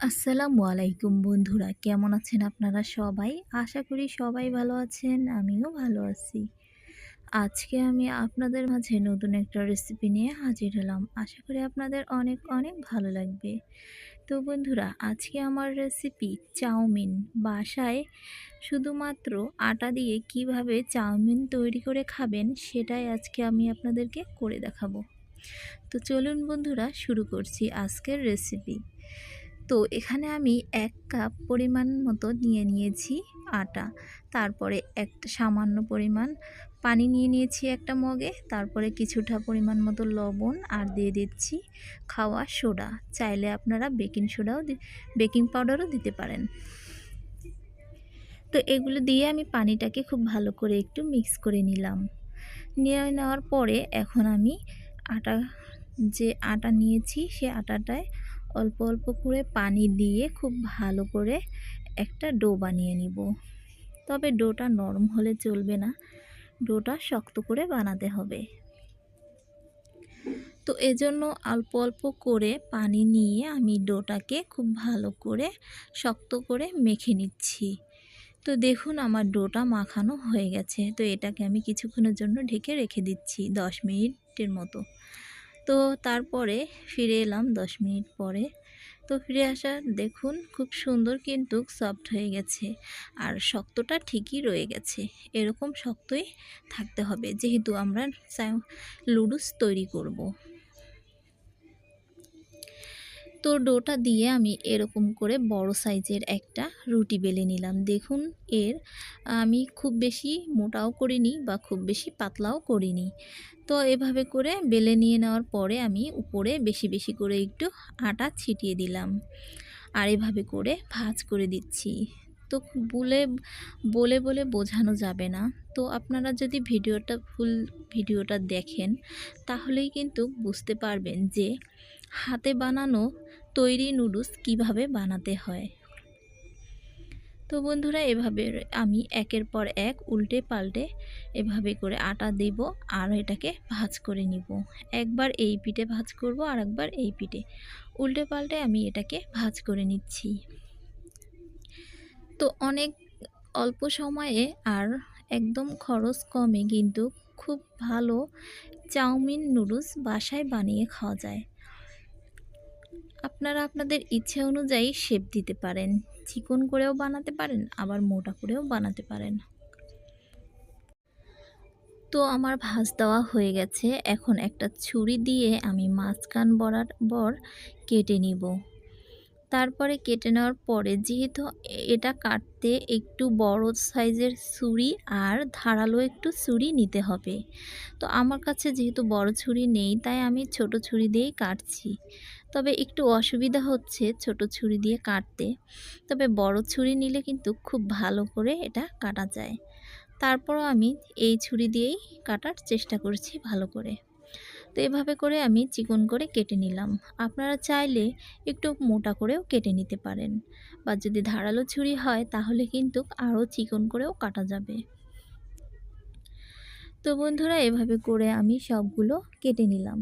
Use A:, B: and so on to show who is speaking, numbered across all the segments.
A: আসসালামু আলাইকুম বন্ধুরা, কেমন আছেন আপনারা সবাই? আশা করি সবাই ভালো আছেন, আমিও ভালো আছি। আজকে আমি আপনাদের মাঝে নতুন একটা রেসিপি নিয়ে হাজির হলাম। আশা করি আপনাদের অনেক অনেক ভালো লাগবে। তো বন্ধুরা, আজকে আমার রেসিপি চাউমিন। বাসায় শুধুমাত্র আটা দিয়ে কীভাবে চাউমিন তৈরি করে খাবেন, সেটাই আজকে আমি আপনাদেরকে করে দেখাবো। তো চলুন বন্ধুরা, শুরু করছি আজকের রেসিপি তো এখানে আমি এক কাপ পরিমাণ মতো নিয়ে নিয়েছি আটা। তারপরে একটা সামান্য পরিমাণ পানি নিয়ে নিয়েছি একটা মগে। তারপরে কিছুটা পরিমাণ মতো লবণ আর দিয়ে দিচ্ছি খাওয়া সোডা। চাইলে আপনারা বেকিং সোডাও বেকিং পাউডারও দিতে পারেন। তো এগুলো দিয়ে আমি পানিটাকে খুব ভালো করে একটু মিক্স করে নিলাম। নিয়ে নেওয়ার পরে এখন আমি আটা, যে আটা নিয়েছি সে আটাটায় অল্প অল্প করে পানি দিয়ে খুব ভালো করে একটা ডো বানিয়ে নিব। তবে ডোটা নরম হলে চলবে না, ডোটা শক্ত করে বানাতে হবে। তো এজন্য অল্প অল্প করে পানি নিয়ে আমি ডোটাকে খুব ভালো করে শক্ত করে মেখে নিচ্ছি। তো দেখুন আমার ডোটা মাখানো হয়ে গেছে। তো এটাকে আমি কিছুক্ষণের জন্য ঢেকে রেখে দিচ্ছি, দশ মিনিটের মতো। তো তারপরে ফিরে এলাম দশ মিনিট পরে। তো ফিরে আসা দেখুন খুব সুন্দর কিন্তু সফট হয়ে গেছে। আর শক্তটা ঠিকই রয়ে গেছে। এরকম শক্তই থাকতে হবে। যেহেতু আমরা লুডুস তৈরি করব। তো ডোটা দিয়ে আমি এরকম করে বড় সাইজের একটা রুটি বেলে নিলাম। দেখুন, এর আমি খুব বেশি মোটাও করিনি বা খুব বেশি পাতলাও করিনি। তো এভাবে করে বেলে নিয়ে নেওয়ার পরে আমি উপরে বেশি বেশি করে একটু আটা ছিটিয়ে দিলাম আর এভাবে করে ভাজ করে দিচ্ছি। তো বলে বলে বলে বোঝানো যাবে না। তো আপনারা যদি ভিডিওটা, ফুল ভিডিওটা দেখেন, তাহলেই কিন্তু বুঝতে পারবেন যে হাতে বানানো তৈরি নুডলস কীভাবে বানাতে হয়? তো বন্ধুরা, এভাবে আমি একের পর এক উল্টে পাল্টে এভাবে করে আটা দেব আর এটাকে ভাজ করে নিব। একবার এই পিঠে ভাজ করব আর একবার এই পিঠে। উল্টে পাল্টে আমি এটাকে ভাজ করে নিচ্ছি। তো অনেক অল্প সময়ে আর একদম খরচ কমে কিন্তু খুব ভালো চাউমিন নুডলস বাসায় বানিয়ে খাওয়া যায়। আপনারা আপনাদের ইচ্ছে অনুযায়ী শেপ দিতে পারেন। চিকন করেও বানাতে পারেন, আবার মোটা করেও বানাতে পারেন। তো আমার ভাজ দেওয়া হয়ে গেছে। এখন একটা ছুরি দিয়ে আমি মাঝখান বরাবর কেটে নিব। তারপরে কেটে নেওয়ার পরে যেহেতু এটা কাটতে একটু বড় সাইজের ছুরি আর ধারালো একটু ছুরি নিতে হবে। তো আমার কাছে যেহেতু বড় ছুরি নেই, তাই আমি ছোট ছুরি দিয়েই কাটছি। তবে একটু অসুবিধা হচ্ছে ছোট ছুরি দিয়ে কাটতে। তবে বড় ছুরি নিলে কিন্তু খুব ভালো করে এটা কাটা যায়। তারপরও আমি এই ছুরি দিয়েই কাটার চেষ্টা করছি ভালো করে। তো এভাবে করে আমি চিকন করে কেটে নিলাম। আপনারা চাইলে একটু মোটা করেও কেটে নিতে পারেন বা যদি ধারালো ছুরি হয় তাহলে কিন্তু আরও চিকন করেও কাটা যাবে। তো বন্ধুরা, এভাবে করে আমি সবগুলো কেটে নিলাম।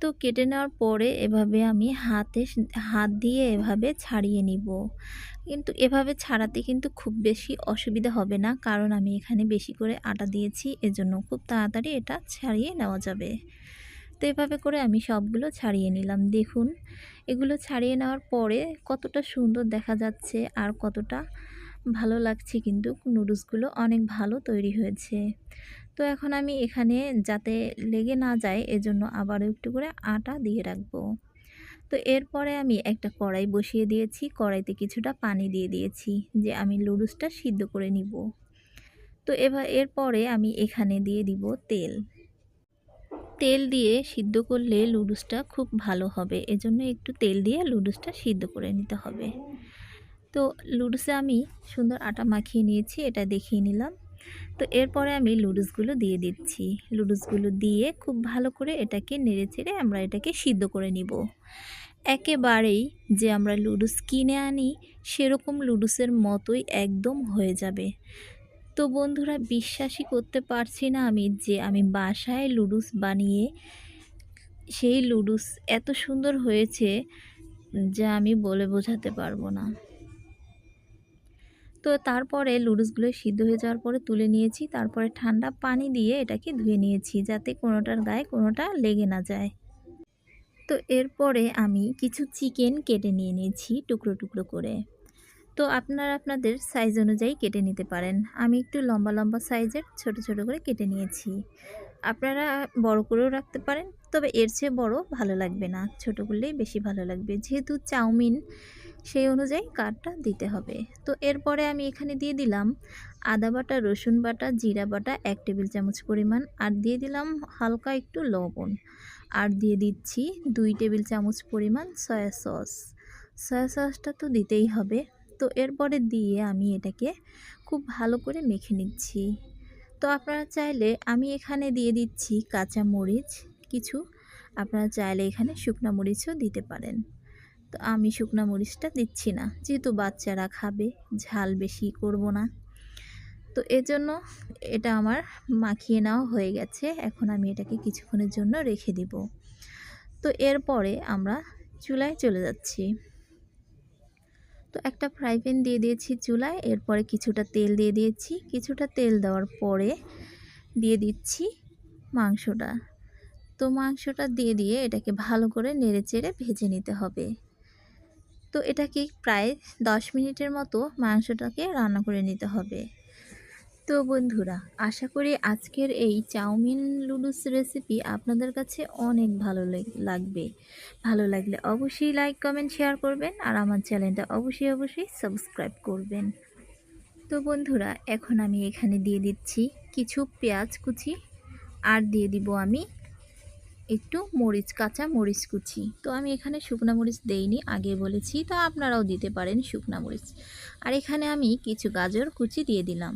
A: তো কেটে নেওয়ার পরে এভাবে আমি হাতে হাত দিয়ে এভাবে ছাড়িয়ে নিব। কিন্তু এভাবে ছাড়াতে কিন্তু খুব বেশি অসুবিধা হবে না, কারণ আমি এখানে বেশি করে আটা দিয়েছি, এজন্য খুব তাড়াতাড়ি এটা ছাড়িয়ে নেওয়া যাবে। তো এভাবে করে আমি সবগুলো ছাড়িয়ে নিলাম। দেখুন, এগুলো ছাড়িয়ে নেওয়ার পরে কতটা সুন্দর দেখা যাচ্ছে আর কতটা ভালো লাগছে কিন্তু নুডলসগুলো অনেক ভালো তৈরি হয়েছে। তো এখন আমি এখানে যাতে লেগে না যায় এজন্য আবারও একটু করে আটা দিয়ে রাখব। তো এরপরে আমি একটা কড়াই বসিয়ে দিয়েছি, কড়াইতে কিছুটা পানি দিয়ে দিয়েছি যে আমি লুডুসটা সিদ্ধ করে নিব। তো এবার এরপরে আমি এখানে দিয়ে দিব তেল। তেল দিয়ে সিদ্ধ করলে লুডুসটা খুব ভালো হবে, এজন্য একটু তেল দিয়ে লুডুসটা সিদ্ধ করে নিতে হবে। তো লুডুসে আমি সুন্দর আটা মাখিয়ে নিয়েছি, এটা দেখিয়ে নিলাম। তো এরপরে আমি লুডুসগুলো দিয়ে দিচ্ছি। লুডুসগুলো দিয়ে খুব ভালো করে এটাকে নেড়ে চেড়ে আমরা এটাকে সিদ্ধ করে নিব। একেবারেই যে আমরা লুডুস কিনে আনি, সেরকম লুডুসের মতোই একদম হয়ে যাবে। তো বন্ধুরা, বিশ্বাসই করতে পারছি না আমি যে আমি বাসায় লুডুস বানিয়ে, সেই লুডুস এত সুন্দর হয়েছে, যা আমি বলে বোঝাতে পারব না। তো তারপরে লুডুসগুলো সিদ্ধ হয়ে যাওয়ার পরে তুলে নিয়েছি। তারপরে ঠান্ডা পানি দিয়ে এটাকে ধুয়ে নিয়েছি যাতে কোনোটার গায়ে কোনোটা লেগে না যায়। তো এরপরে আমি কিছু চিকেন কেটে নিয়ে নিয়েছি টুকরো টুকরো করে। তো আপনারা আপনাদের সাইজ অনুযায়ী কেটে নিতে পারেন। আমি একটু লম্বা লম্বা সাইজের ছোট ছোট করে কেটে নিয়েছি। আপনারা বড় করেও রাখতে পারেন, তবে এর চেয়ে বড় ভালো লাগবে না। ছোট করলেই বেশি ভালো লাগবে। যেহেতু চাউমিন সেই অনুযায়ী কাঠটা দিতে হবে। তো এরপরে আমি এখানে দিয়ে দিলাম আদা বাটা, রসুন বাটা, জিরা বাটা, এক টেবিল চামচ পরিমাণ। আর দিয়ে দিলাম হালকা একটু লবণ। আর দিয়ে দিচ্ছি দুই টেবিল চামচ পরিমাণ সয়া সস। সয়া সসটা তো দিতেই হবে। তো এরপরে দিয়ে আমি এটাকে খুব ভালো করে মেখে নিচ্ছি। তো আপনারা চাইলে আমি এখানে দিয়ে দিচ্ছি কাঁচা মরিচ কিছু। আপনারা চাইলে এখানে শুকনা মরিচও দিতে পারেন। তো আমি শুকনো মরিচটা দিচ্ছি না। যেহেতু বাচ্চারা খাবে, ঝাল বেশি করব না। তো এজন্য এটা আমার মাখিয়ে নেওয়া হয়ে গেছে। এখন আমি এটাকে কিছুক্ষণের জন্য রেখে দিব। তো এরপরে আমরা চুলায় চলে যাচ্ছি। তো একটা ফ্রাই প্যান দিয়ে দিয়েছি চুলায়, এরপরে কিছুটা তেল দিয়ে দিয়েছি। কিছুটা তেল দেওয়ার পরে দিয়ে দিচ্ছি মাংসটা। তো মাংসটা দিয়ে দিয়ে এটাকে ভালো করে নেড়ে চেড়ে ভেজে নিতে হবে। তো এটাকে প্রায় দশ মিনিটের মতো মাংসটাকে রান্না করে নিতে হবে। তো বন্ধুরা, আশা করি আজকের এই চাউমিন লুডুস রেসিপি আপনাদের কাছে অনেক ভালো লাগবে। ভালো লাগলে অবশ্যই লাইক, কমেন্ট, শেয়ার করবেন আর আমার চ্যানেলটা অবশ্যই অবশ্যই সাবস্ক্রাইব করবেন। তো বন্ধুরা, এখন আমি এখানে দিয়ে দিচ্ছি কিছু পেঁয়াজ কুচি আর দিয়ে দিব আমি একটু মরিচ, কাঁচা মরিচ কুচি। তো আমি এখানে শুকনা মরিচ দেইনি, আগে বলেছি। তো আপনারাও দিতে পারেন শুকনা মরিচ। আর এখানে আমি কিছু গাজর কুচি দিয়ে দিলাম।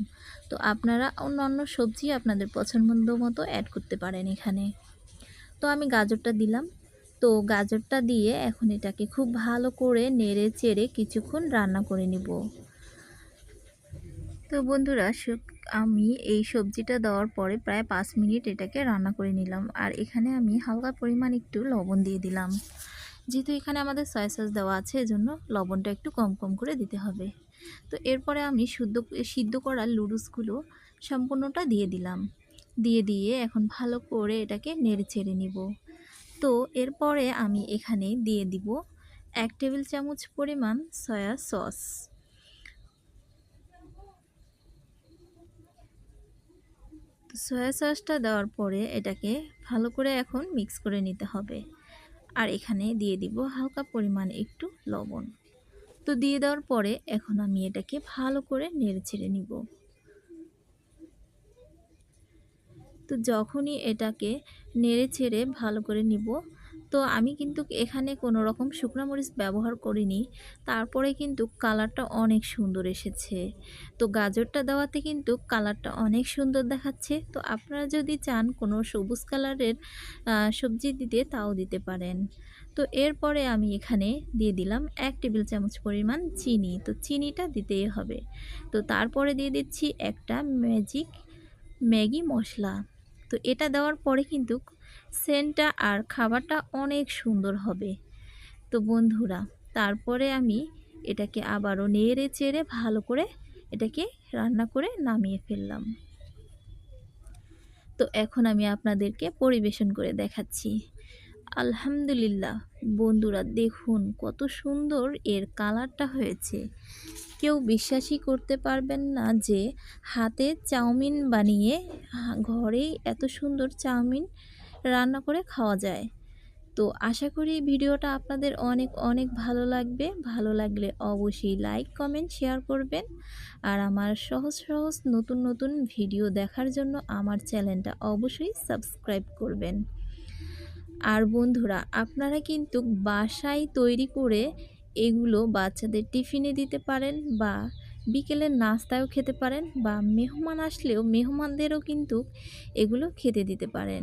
A: তো আপনারা অন্য অন্য সবজি আপনাদের পছন্দ মতো অ্যাড করতে পারেন এখানে। তো আমি গাজরটা দিলাম। তো গাজরটা দিয়ে এখন এটাকে খুব ভালো করে নেড়ে চেড়ে কিছুক্ষণ রান্না করে নিব। তো বন্ধুরা আমি এই সবজিটা দেওয়ার পরে প্রায় পাঁচ মিনিট এটাকে রান্না করে নিলাম। আর এখানে আমি হালকা পরিমাণ একটু লবণ দিয়ে দিলাম। যেহেতু এখানে আমাদের সয়া সস দেওয়া আছে, এজন্য লবণটা একটু কম কম করে দিতে হবে। তো এরপরে আমি শুদ্ধ, সিদ্ধ করা লুডুসগুলো সম্পূর্ণটা দিয়ে দিলাম। দিয়ে দিয়ে এখন ভালো করে এটাকে নেড়ে ছেড়ে নিব। তো এরপরে আমি এখানে দিয়ে দিব এক টেবিল চামচ পরিমাণ সয়া সস। সয়া সসটা দেওয়ার পরে এটাকে ভালো করে এখন মিক্স করে নিতে হবে। আর এখানে দিয়ে দিব হালকা পরিমাণ একটু লবণ। তো দিয়ে দেওয়ার পরে এখন আমি এটাকে ভালো করে নেড়ে ছেড়ে নিব। তো যখনই এটাকে নেড়ে ছেড়ে ভালো করে নিব তো আমি কিন্তু এখানে কোনো রকম শুকনো মরিচ ব্যবহার করিনি। তারপরে কিন্তু কালারটা অনেক সুন্দর এসেছে। তো গাজরটা দেওয়াতে কিন্তু কালারটা অনেক সুন্দর দেখাচ্ছে। তো আপনারা যদি চান কোনো সবুজ কালারের সবজি দিতে তাও দিতে পারেন। তো এরপরে আমি এখানে দিয়ে দিলাম এক টেবিল চামচ পরিমাণ চিনি। তো চিনিটা দিতেই হবে। তো তারপরে দিয়ে দিচ্ছি একটা ম্যাজিক ম্যাগি মশলা। তো এটা দেওয়ার পরে কিন্তু সেন্টটা আর খাবারটা অনেক সুন্দর হবে। তো বন্ধুরা, তারপরে আমি এটাকে আবারও নেড়ে চেড়ে ভালো করে এটাকে রান্না করে নামিয়ে ফেললাম। তো এখন আমি আপনাদেরকে পরিবেশন করে দেখাচ্ছি। আলহামদুলিল্লাহ, বন্ধুরা দেখুন কত সুন্দর এর কালারটা হয়েছে। কেউ বিশ্বাসই করতে পারবেন না যে হাতে চাউমিন বানিয়ে ঘরেই এত সুন্দর চাউমিন রান্না করে খাওয়া যায়। তো আশা করি ভিডিওটা আপনাদের অনেক অনেক ভালো লাগবে। ভালো লাগলে অবশ্যই লাইক কমেন্ট শেয়ার করবেন। আর আমার সহজ সহজ, নতুন নতুন ভিডিও দেখার জন্য আমার চ্যানেলটা অবশ্যই সাবস্ক্রাইব করবেন। আর বন্ধুরা, আপনারা কিন্তু বাসায় তৈরি করে এগুলো বাচ্চাদের টিফিনে দিতে পারেন বা বিকেলের নাস্তায়ও খেতে পারেন বা মেহমান আসলেও মেহমানদেরও কিন্তু এগুলো খেতে দিতে পারেন।